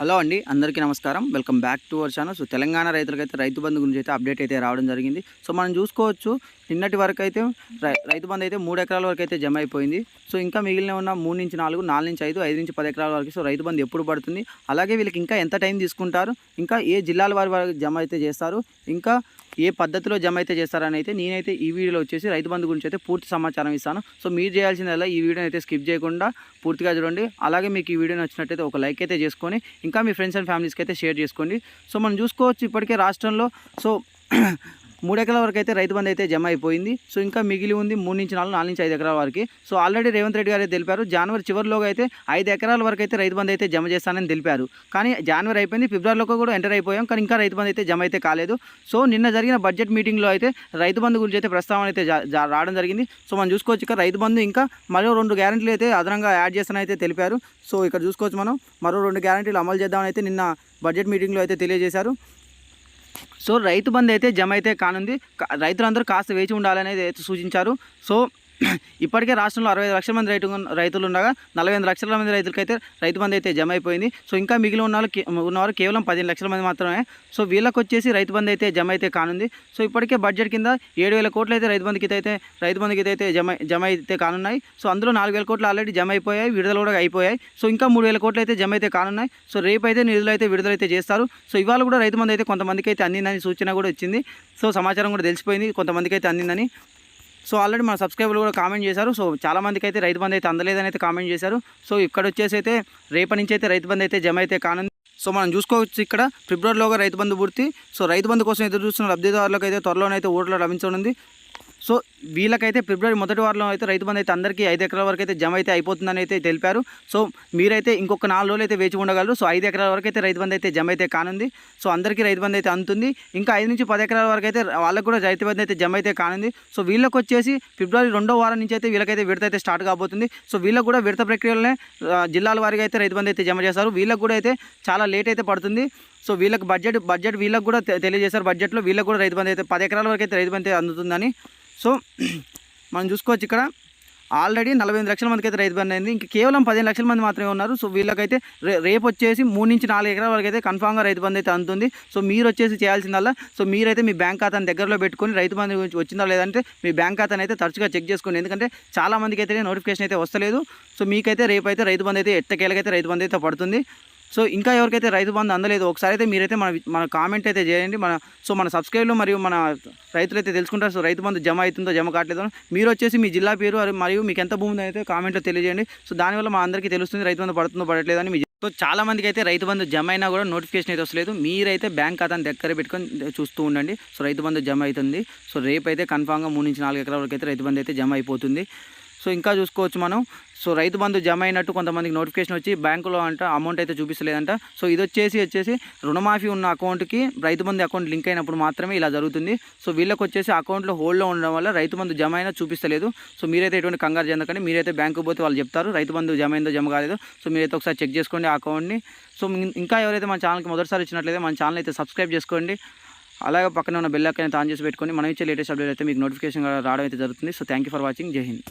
Hello అండి అందరికీ నమస్కారం. Welcome back to our channel. So Telangana రైతులకైతే రైతు బంధు గురించి అయితే అప్డేట్ అయితే రావడం జరిగింది. సో మనం చూసుకోవచ్చు నిన్నటి వరకు అయితే రై- రైతు బంధు అయితే మూడు ఎకరాల వరకు అయితే జమ అయిపోయింది. సో ఇంకా మిగిలిన ఉన్న మూడు నుంచి నాలుగు నాలుగు నుంచి ఐదు ఐదు నుంచి పది ఎకరాల వరకు సో రైతు బంధు ఎప్పుడు పడుతుంది? అలాగే వీళ్ళకి ఇంకా ఎంత టైం తీసుకుంటారు? ఇంకా ఏ జిల్లాల వారి వరకు జమ అయితే చేస్తారు? ఇంకా ఏ పద్ధతిలో జమ అయితే చేస్తారని అయితే నేనైతే ఈ వీడియోలో వచ్చేసి రైతు బంధు గురించి అయితే పూర్తి సమాచారం ఇస్తాను. సో మీరు చేయాల్సిందల్లా ఈ వీడియోని అయితే స్కిప్ చేయకుండా పూర్తిగా చూడండి. అలాగే మీకు ఈ వీడియో నచ్చినట్టయితే ఒక లైక్ అయితే చేసుకొని ఇంకా మీ ఫ్రెండ్స్ అండ్ ఫ్యామిలీస్కి అయితే షేర్ చేసుకోండి. సో మనం చూసుకోవచ్చు ఇప్పటికే రాష్ట్రంలో. సో మూడు ఎకరాల వరకు అయితే రైతు బంధు అయితే జమ అయిపోయింది. సో ఇంకా మిగిలి ఉంది మూడు నుంచి నాలుగు నాలుగు నుంచి ఐదు ఎకరాల వరకు. సో ఆల్రెడీ రేవంత్ రెడ్డి గారు తెలిపారు జనవరి చివరిలోగా అయితే ఐదు ఎకరాల వరకు అయితే రైతు బంధు అయితే జమ చేస్తానని తెలిపారు. కానీ జనవరి అయిపోయింది ఫిబ్రవరిలో కూడా ఎంటర్ అయిపోయాం కానీ ఇంకా రైతు బంధు అయితే జమ అయితే కాలేదు. సో నిన్న జరిగిన బడ్జెట్ మీటింగ్లో అయితే రైతు బంధు గురించి అయితే ప్రస్తావన అయితే జా- రావడం జరిగింది. సో మనం చూసుకోవచ్చు ఇక్కడ రైతు బంధు ఇంకా మరో రెండు గ్యారంటీలు అయితే అదనంగా యాడ్ చేస్తానని అయితే తెలిపారు. సో ఇక్కడ చూసుకోవచ్చు మనం మరో రెండు గ్యారెంటీలు అమలు చేద్దామని అయితే నిన్న బడ్జెట్ మీటింగ్లో అయితే తెలియజేశారు. సో రైతు బంధు అయితే జమ అయితే కానుంది రైతులందరూ కాస్త వేచి ఉండాలనేది అయితే సూచించారు. సో ఇప్పటికే రాష్ట్రంలో అరవై ఐదు లక్షల మంది రైతు రైతులు ఉండగా నలభై ఐదు లక్షల మంది రైతులకైతే రైతు బంధు అయితే జమ అయిపోయింది. సో ఇంకా మిగిలి ఉన్న ఉన్నవారు కేవలం పదిహేను లక్షల మంది మాత్రమే. సో వీళ్ళకి వచ్చేసి రైతు బంధు అయితే జమ అయితే కానుంది. సో ఇప్పటికే బడ్జెట్ కింద ఏడు వేల కోట్లు అయితే రైతు బంధుకి అయితే రైతు బంధుకి అయితే జమ జమ అయితే కానున్నాయి. సో అందులో నాలుగు వేల కోట్లు ఆల్రెడీ జమ అయిపోయాయి విడుదల కూడా అయిపోయాయి. సో ఇంకా మూడు వేల కోట్లు అయితే జమ అయితే కానున్నాయి. సో రేపు అయితే నిధులు అయితే విడుదల అయితే చేస్తారు. సో ఇవాళ కూడా రైతు బంధు అయితే కొంతమందికి అయితే అందిందని సూచన కూడా వచ్చింది సో సమాచారం కూడా తెలిసిపోయింది కొంతమందికి అయితే అందిందని. సో ఆల్రెడీ మన సబ్స్క్రైబర్లు కూడా కామెంట్ చేశారు. సో చాలా మందికి అయితే రైతు బంధు అయితే అందలేదని అయితే కామెంట్ చేశారు. సో ఇక్కడ వచ్చేసి అయితే రేపటి నుంచి అయితే రైతు బంధు అయితే జమ అయితే కానుంది. సో మనం చూసుకోవచ్చు ఇక్కడ ఫిబ్రవరిలోగా రైతు బంధు పూర్తి. సో రైతు బంధు కోసం ఎదురు చూస్తున్న లబ్ధిదారులకు అయితే త్వరలోనైతే ఓట్లు లభించనుంది. సో వీళ్ళకైతే ఫిబ్రవరి మొదటి వారంలో అయితే రైతు బంధు అయితే అందరికీ ఐదు ఎకరాల వరకు అయితే జమ అయితే అయిపోతుందని అయితే తెలిపారు. సో మీరైతే ఇంకొక నాలుగు రోజులు అయితే వేచి ఉండగలరు. సో ఐదు ఎకరాల వరకు అయితే రైతు బంధు అయితే జమ అయితే కానుంది. సో అందరికీ రైతు బంధు అయితే అందుతుంది. ఇంకా ఐదు నుంచి పది ఎకరాల వరకు అయితే వాళ్ళకు కూడా రైతు బంధు అయితే జమ అయితే కానుంది. సో వీళ్ళకి వచ్చేసి ఫిబ్రవరి రెండో వారం నుంచి అయితే వీళ్ళకైతే విడత అయితే స్టార్ట్ కాబోతుంది. సో వీళ్ళకి కూడా విడత ప్రక్రియలోనే జిల్లాల వారిగా అయితే రైతు బంధు అయితే జమ చేస్తారు. వీళ్ళకు కూడా అయితే చాలా లేట్ అయితే పడుతుంది. సో వీళ్ళకి బడ్జెట్ బడ్జెట్ వీళ్ళకి కూడా తెలియజేశారు. బడ్జెట్లో వీళ్ళకి కూడా రైతు బంధు అయితే పది ఎకరాల వరకు అయితే రైతు బంధు అయితే అందుతుందని. సో మనం చూసుకోవచ్చు ఇక్కడ. ఆల్రెడీ నలభై ఎనిమిది లక్షల మందికి అయితే రైతు బంధు అయింది. ఇంకా కేవలం పదిహేను లక్షల మంది మాత్రమే ఉన్నారు. సో వీళ్ళకైతే రేపు వచ్చేసి మూడు నుంచి నాలుగు ఎకరాల వరకు అయితే కన్ఫామ్గా రైతు బంధు అయితే అందుతుంది. సో మీరు వచ్చేసి చేయాల్సిందల్లా సో మీరైతే మీ బ్యాంక్ ఖాతాను దగ్గరలో పెట్టుకొని రైతు బంధు గురించి వచ్చిందా లేదంటే మీ బ్యాంక్ ఖాతాను అయితే తరచుగా చెక్ చేసుకోండి. ఎందుకంటే చాలా మందికి అయితే నోటిఫికేషన్ అయితే వస్తలేదు. సో మీకైతే రేపు అయితే రైతు బంధు అయితే ఎట్టకేలకైతే రైతు బంధు అయితే పడుతుంది. సో ఇంకా ఎవరికైతే రైతు బంధు అందలేదు ఒకసారి అయితే మీరైతే మన మన కామెంట్ అయితే చేయండి. మన సో మన సబ్స్క్రైబ్లు మరియు మన రైతులు అయితే తెలుసుకుంటారు. సో రైతు బంధు జమ అవుతుందో జమ కావట్లేదో మీరు వచ్చేసి మీ జిల్లా పేరు మరియు మీకు ఎంత భూమి అయితే కామెంట్లో తెలియజేయండి. సో దానివల్ల మా అందరికీ తెలుస్తుంది రైతు బంధు పడుతుందో పడట్లేదని అని మీ సో చాలా మందికి అయితే రైతు బంధు జమ అయినా కూడా నోటిఫికేషన్ అయితే వస్తలేదు. మీరైతే బ్యాంక్ ఖాతాను దగ్గర పెట్టుకొని చూస్తూ ఉండండి. సో రైతు బంధు జమ అవుతుంది. సో రేపు అయితే కన్ఫామ్గా మూడు నుంచి నాలుగు ఎకరాల వరకు అయితే రైతు బంధు అయితే జమ అయిపోతుంది. సో ఇంకా చూసుకోవచ్చు మనం. సో రైతు బంధు జమ అయినట్టు కొంతమందికి నోటిఫికేషన్ వచ్చి బ్యాంకులో అంట అమౌంట్ అయితే చూపిస్తలేదంట. సో ఇది వచ్చేసి వచ్చేసి రుణమాఫీ ఉన్న అకౌంట్కి రైతు బంధు అకౌంట్ లింక్ అయినప్పుడు మాత్రమే ఇలా జరుగుతుంది. సో వీళ్ళకి వచ్చేసి అకౌంట్లో హోల్డ్లో ఉండడం వల్ల రైతు బంధు జమ అయినా చూపిస్తలేదు. సో మీరైతే ఎటువంటి కంగారు చెందకండి. మీరైతే బ్యాంకు పోతే వాళ్ళు చెప్తారు రైతు బంధు జమ అయిందో జమ కాలేదు. సో మీరైతే ఒకసారి చెక్ చేసుకోండి ఆ అకౌంట్ని సో ఇంకా ఎవరైతే మన ఛానల్కి మొదటిసారి వచ్చినట్లయితే మన ఛానల్ అయితే సబ్స్క్రైబ్ చేసుకోండి. అలాగే పక్కన ఉన్న బెల్ ఐకాన్ అయితే ఆన్ చేసి పెట్టుకొని మనం ఇచ్చే లేటెస్ట్ అప్డేట్ అయితే మీకు నోటిఫికేషన్ రావడం అయితే జరుగుతుంది. So thank you for watching Jai Hind.